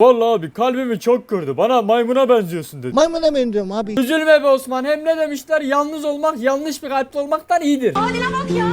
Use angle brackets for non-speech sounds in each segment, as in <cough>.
Vallahi abi kalbimi çok kırdı. Bana maymuna benziyorsun dedi. Maymuna benziyorum abi. Üzülme be Osman. Hem ne demişler? Yalnız olmak yanlış bir kalpli olmaktan iyidir. Haline bak ya.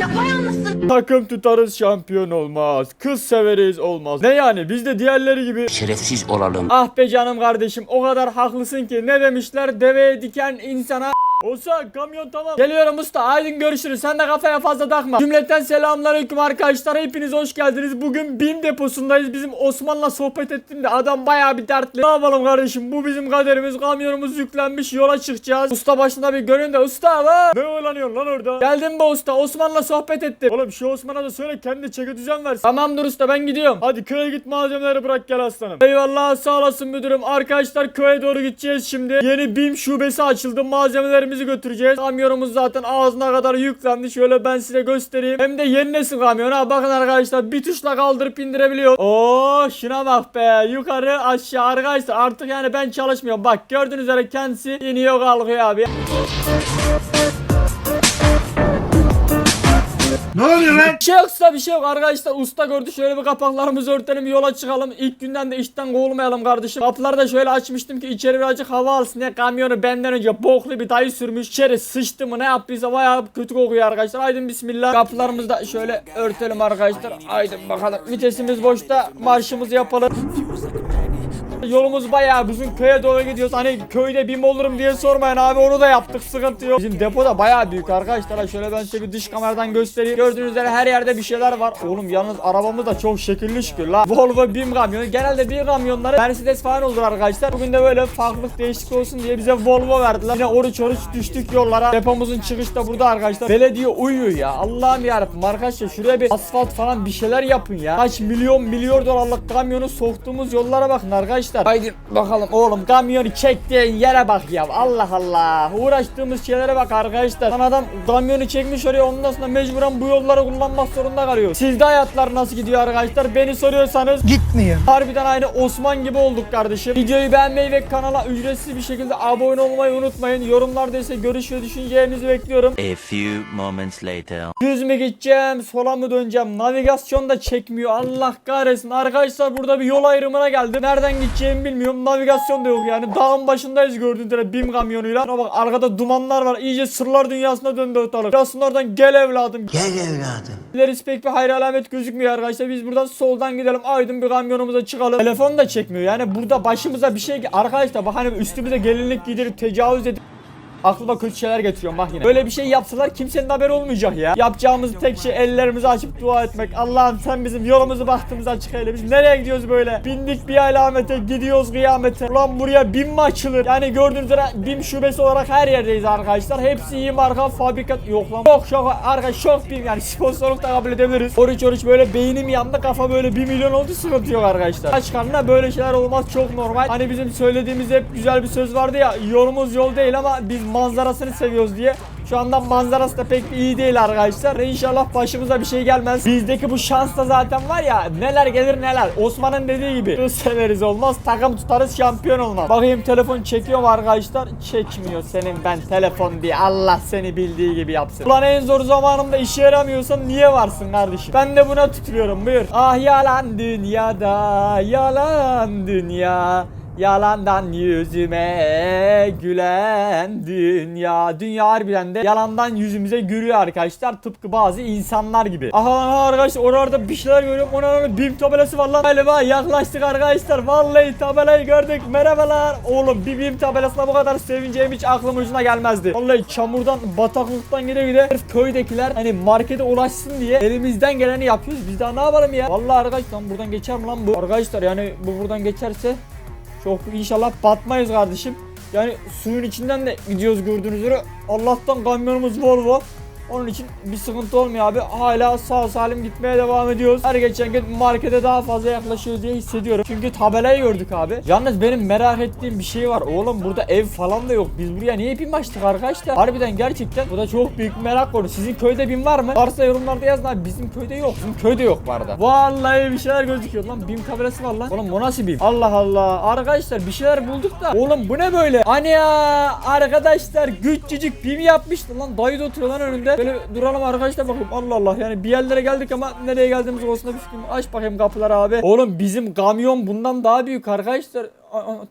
Yapayalnızsın. Takım tutarız şampiyon olmaz. Kız severiz olmaz. Ne yani biz de diğerleri gibi. şerefsiz olalım. Ah be canım kardeşim o kadar haklısın ki ne demişler deveye diken insana Olsa kamyon tamam. Geliyorum usta. Aydın görüşürüz. Sen de kafaya fazla takma. Cümleten selamünaleyküm arkadaşlar. Hepiniz hoş geldiniz. Bugün BİM deposundayız. Bizim Osman'la sohbet ettim adam bayağı bir dertli. Ne yapalım kardeşim? Bu bizim kaderimiz. Kamyonumuz yüklenmiş. Yola çıkacağız. Usta başında bir görün de usta va. Ne oynanıyorsun lan orada? Geldim be usta. Osman'la sohbet ettim. Oğlum şu Osman'a da söyle kendi çeki düzen versin. Tamamdır usta ben gidiyorum. Hadi köye git malzemeleri bırak gel aslanım. Eyvallah sağ olasın müdürüm. Arkadaşlar köye doğru gideceğiz şimdi. Yeni BİM şubesi açıldı. Malzemelerimizi götüreceğiz. Kamyonumuz zaten ağzına kadar yüklendi. Şöyle ben size göstereyim. Hem de yeni nesil kamyon ha. Bakın arkadaşlar bir tuşla kaldırıp indirebiliyor. Oo şuna bak be. Yukarı aşağı arkadaşlar. Artık yani ben çalışmıyorum. Bak gördüğünüz üzere kendisi iniyor kalkıyor abi. Ne oluyor lan? Bir şey yoksa bir şey yok. Arkadaşlar usta gördü. Şöyle bir kapaklarımızı örtelim yola çıkalım. İlk günden de işten kovulmayalım kardeşim. Kapıları da şöyle açmıştım ki içeri birazcık hava alsın diye kamyonu benden önce boklu bir dayı sürmüş. İçeri sıçtı mı ne yaptıysa bayağı kötü kokuyor arkadaşlar. Haydi bismillah. Kapılarımızı da şöyle örtelim arkadaşlar. Haydi bakalım. Vitesimiz boşta. Marşımızı yapalım Yolumuz bayağı uzun köye doğru gidiyoruz. Hani köyde bim olurum diye sormayın abi onu da yaptık sıkıntı yok. Bizim depo da bayağı büyük arkadaşlar. Şöyle ben size bir dış kameradan göstereyim. Gördüğünüz üzere her yerde bir şeyler var. Oğlum yalnız arabamız da çok şekilli şükür la. Volvo BİM kamyonu. Genelde BİM kamyonları Mercedes falan olur arkadaşlar. Bugün de böyle farklılık değişiklik olsun diye bize Volvo verdiler. Yine oruç oruç düştük yollara. Depomuzun çıkışı da burada arkadaşlar. Belediye uyuyor ya. Allah'ım yarabbim arkadaşlar şuraya bir asfalt falan bir şeyler yapın ya. Kaç milyon milyon dolarlık kamyonu soktuğumuz yollara bakın arkadaşlar. Haydi bakalım oğlum kamyonu çektiğin yere bak ya. Allah Allah. Uğraştığımız şeylere bak arkadaşlar. Lan adam kamyonu çekmiş oraya ondan sonra mecburen bu yolları kullanmak zorunda kalıyor. Sizde hayatlar nasıl gidiyor arkadaşlar? Beni soruyorsanız Gitmiyor. Harbiden aynı Osman gibi olduk kardeşim. Videoyu beğenmeyi ve kanala ücretsiz bir şekilde abone olmayı unutmayın. Yorumlarda ise görüş ve düşüncelerinizi bekliyorum. A few moments later. Düz mü gideceğim, sola mı döneceğim? Navigasyon da çekmiyor. Allah kahretsin. Arkadaşlar burada bir yol ayrımına geldim. Nereden gideceğimi bilmiyorum. Navigasyon da yok yani. Dağın başındayız gördüğün üzere BİM kamyonuyla. Şuna bak arkada dumanlar var. İyice sırlar dünyasına döndü ortalık. Aslında oradan gel evladım. Gel evladım. İlerisi pek bir hayır alamet gözükmüyor arkadaşlar. Biz buradan soldan gidelim. Aydın bir kamyonumuza çıkalım. Telefon da çekmiyor. Yani burada başımıza bir şey... Arkadaşlar bak hani üstümüze gelinlik giydirip tecavüz edip Aklıma kötü şeyler getiriyorum bak yine. Böyle bir şey yapsalar kimsenin haberi olmayacak ya. Yapacağımız tek şey ellerimizi açıp dua etmek. Allah'ım sen bizim yolumuzu bahtımızı açık eyle. Biz nereye gidiyoruz böyle? Bindik bir alamete gidiyoruz kıyamete. Ulan buraya BİM mi açılır? Yani gördüğünüz üzere BİM şubesi olarak her yerdeyiz arkadaşlar. Hepsi iyi marka fabrika. Yok lan. Çok çok arkadaş çok BİM yani <laughs> sponsorluk da kabul edebiliriz. Oruç oruç böyle beynim yandı kafa böyle 1 milyon oldu sıkıntı yok arkadaşlar. Aç karnına böyle şeyler olmaz çok normal. Hani bizim söylediğimiz hep güzel bir söz vardı ya. Yolumuz yol değil ama biz manzarasını seviyoruz diye. Şu anda manzarası da pek iyi değil arkadaşlar. İnşallah başımıza bir şey gelmez. Bizdeki bu şans da zaten var ya neler gelir neler. Osman'ın dediği gibi. Severiz olmaz. Takım tutarız şampiyon olmaz. Bakayım telefon çekiyor mu arkadaşlar? Çekmiyor senin ben telefon diye. Allah seni bildiği gibi yapsın. Ulan en zor zamanımda işe yaramıyorsan niye varsın kardeşim? Ben de buna tutuyorum buyur. Ah yalan dünyada yalan dünya. Yalandan yüzüme gülen dünya. Dünya harbiden de yalandan yüzümüze gülüyor arkadaşlar. Tıpkı bazı insanlar gibi. Aha aha arkadaşlar oralarda bir şeyler görüyorum. Ona BİM tabelası var lan. Galiba yaklaştık arkadaşlar. Vallahi tabelayı gördük. Merhabalar. Oğlum bir BİM tabelasına bu kadar sevineceğim hiç aklımın ucuna gelmezdi. Vallahi çamurdan bataklıktan gide sırf köydekiler hani markete ulaşsın diye elimizden geleni yapıyoruz. Biz daha ne yapalım ya? Vallahi arkadaşlar lan buradan geçer mi lan bu? Arkadaşlar yani bu buradan geçerse çok inşallah batmayız kardeşim. Yani suyun içinden de gidiyoruz gördüğünüz üzere. Allah'tan kamyonumuz Volvo. Onun için bir sıkıntı olmuyor abi. Hala sağ salim gitmeye devam ediyoruz. Her geçen gün markete daha fazla yaklaşıyoruz diye hissediyorum. Çünkü tabelayı gördük abi. Yalnız benim merak ettiğim bir şey var. Oğlum burada ev falan da yok. Biz buraya niye bin açtık arkadaşlar? Harbiden gerçekten bu da çok büyük bir merak konu. Sizin köyde bin var mı? Varsa yorumlarda yazın abi. Bizim köyde yok. Bizim köyde yok bu arada. Vallahi bir şeyler gözüküyor lan. BİM tabelası var lan. Oğlum bu nasıl BİM? Allah Allah. Arkadaşlar bir şeyler bulduk da. Oğlum bu ne böyle? Hani ya arkadaşlar küçücük BİM yapmıştı lan. Dayı da oturuyor lan önünde. Şöyle. Böyle duralım arkadaşlar bakayım. Allah Allah yani bir yerlere geldik ama nereye geldiğimiz konusunda bir fikrim. Aç bakayım kapıları abi. Oğlum bizim kamyon bundan daha büyük arkadaşlar.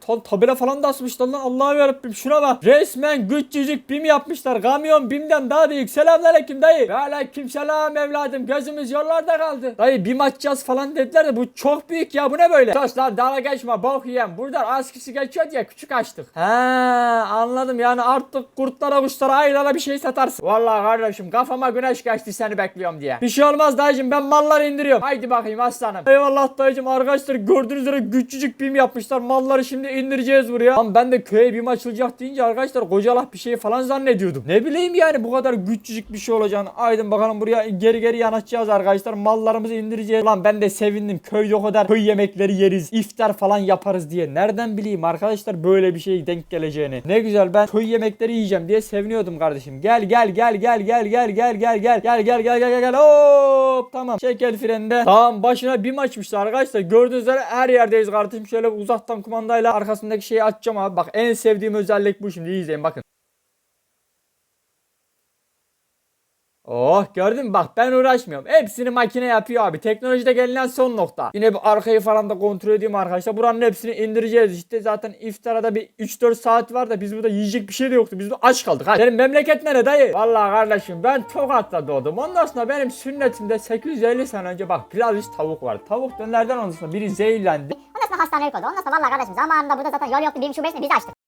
Ta- tabela falan da asmışlar lan Allah'ım yarabbim şuna bak. Resmen küçücük bim yapmışlar. Kamyon bimden daha büyük. Selamünaleyküm dayı. Ve aleyküm selam evladım. Gözümüz yollarda kaldı. Dayı bim açacağız falan dediler de bu çok büyük ya bu ne böyle? Sus lan dalga geçme bok yiyen. Buradan askısı geçiyor diye küçük açtık. He anladım yani artık kurtlara kuşlara ayılara bir şey satarsın. Vallahi kardeşim kafama güneş geçti seni bekliyorum diye. Bir şey olmaz dayıcım ben malları indiriyorum. Haydi bakayım aslanım. Eyvallah dayıcım arkadaşlar gördüğünüz üzere küçücük bim yapmışlar. Malları şimdi indireceğiz buraya. Lan ben de köye bim açılacak deyince arkadaşlar kocalah bir şey falan zannediyordum. Ne bileyim yani bu kadar küçücük bir şey olacağını. Aydın bakalım buraya geri geri yanaşacağız arkadaşlar. Mallarımızı indireceğiz. Lan ben de sevindim. Köyde o kadar köy yemekleri yeriz. iftar falan yaparız diye. Nereden bileyim arkadaşlar böyle bir şey denk geleceğini. Ne güzel ben köy yemekleri yiyeceğim diye seviniyordum kardeşim. Gel gel gel gel gel gel gel gel gel gel gel gel gel gel hop tamam çek el frende tamam başına bir açmışlar arkadaşlar gördüğünüz üzere her yerdeyiz kardeşim şöyle uzaktan kumandayla arkasındaki şeyi açacağım abi. Bak en sevdiğim özellik bu. Şimdi izleyin bakın Oh gördün mü bak ben uğraşmıyorum. Hepsini makine yapıyor abi. Teknolojide gelinen son nokta. Yine bir arkayı falan da kontrol edeyim arkadaşlar. Buranın hepsini indireceğiz işte. Zaten iftara da bir 3-4 saat var da biz burada yiyecek bir şey de yoktu. Biz de aç kaldık. Hadi. Senin memleket nere dayı? Vallahi kardeşim ben Tokat'ta doğdum. Ondan sonra benim sünnetimde 850 sene önce bak pilav üst tavuk vardı. Tavuk dönerden ondan sonra biri zehirlendi. Ondan sonra hastanelik oldu. Ondan sonra vallahi kardeşim zamanında burada zaten yol yoktu. Birim şubesini biz açtık.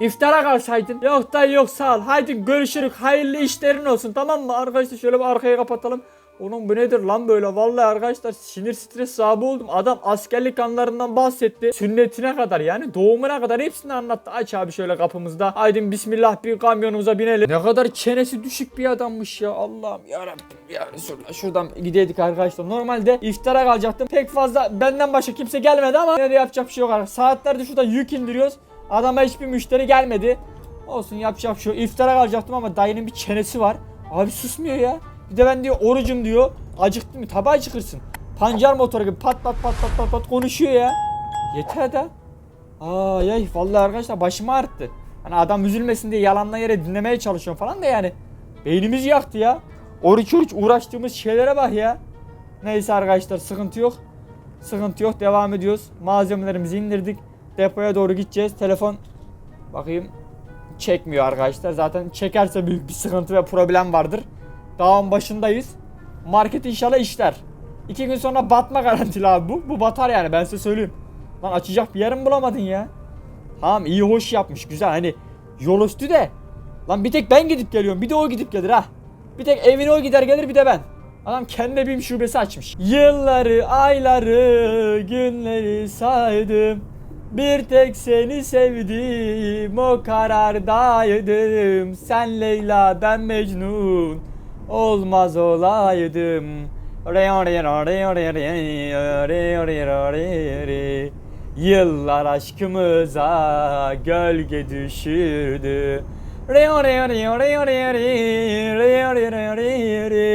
İftara kalsaydın. Yok da yok sağ ol. Haydi görüşürük. Hayırlı işlerin olsun tamam mı? Arkadaşlar şöyle bir arkayı kapatalım. Oğlum bu nedir lan böyle? Vallahi arkadaşlar sinir stres sahibi oldum. Adam askerlik anlarından bahsetti. Sünnetine kadar yani doğumuna kadar hepsini anlattı. Aç abi şöyle kapımızda. Haydi bismillah bir kamyonumuza binelim. Ne kadar çenesi düşük bir adammış ya. Allah'ım yarabbim ya Resulallah. Şuradan gideydik arkadaşlar. Normalde iftara kalacaktım. Pek fazla benden başka kimse gelmedi ama ne de yapacak bir şey yok. arkadaşlar. Saatlerdir şurada yük indiriyoruz. Adama hiçbir müşteri gelmedi. Olsun yapacak bir şey. İftara kalacaktım ama dayının bir çenesi var. Abi susmuyor ya. Bir de ben diyor orucum diyor. Acıktın mı? Tabi acıkırsın. Pancar motoru gibi pat pat pat pat pat pat konuşuyor ya. Yeter de. Aa yay vallahi arkadaşlar başımı ağrıttı. Hani adam üzülmesin diye yalandan yere dinlemeye çalışıyorum falan da yani. Beynimiz yaktı ya. Oruç oruç uğraştığımız şeylere bak ya. Neyse arkadaşlar sıkıntı yok. Sıkıntı yok devam ediyoruz. Malzemelerimizi indirdik. Depoya doğru gideceğiz. Telefon bakayım çekmiyor arkadaşlar. Zaten çekerse büyük bir sıkıntı ve problem vardır. Dağın başındayız. Market inşallah işler. İki gün sonra batma <laughs> garantili abi bu. Bu batar yani ben size söyleyeyim. Lan açacak bir yerim bulamadın ya. Tamam iyi hoş yapmış güzel hani yol üstü de. Lan bir tek ben gidip geliyorum bir de o gidip gelir ha. Bir tek evine o gider gelir bir de ben. Adam kendine bir şubesi açmış. Yılları, ayları, günleri saydım. Bir tek seni sevdim, o karardaydım. Sen Leyla, ben Mecnun, olmaz olaydım. Yıllar aşkımıza gölge düşürdü.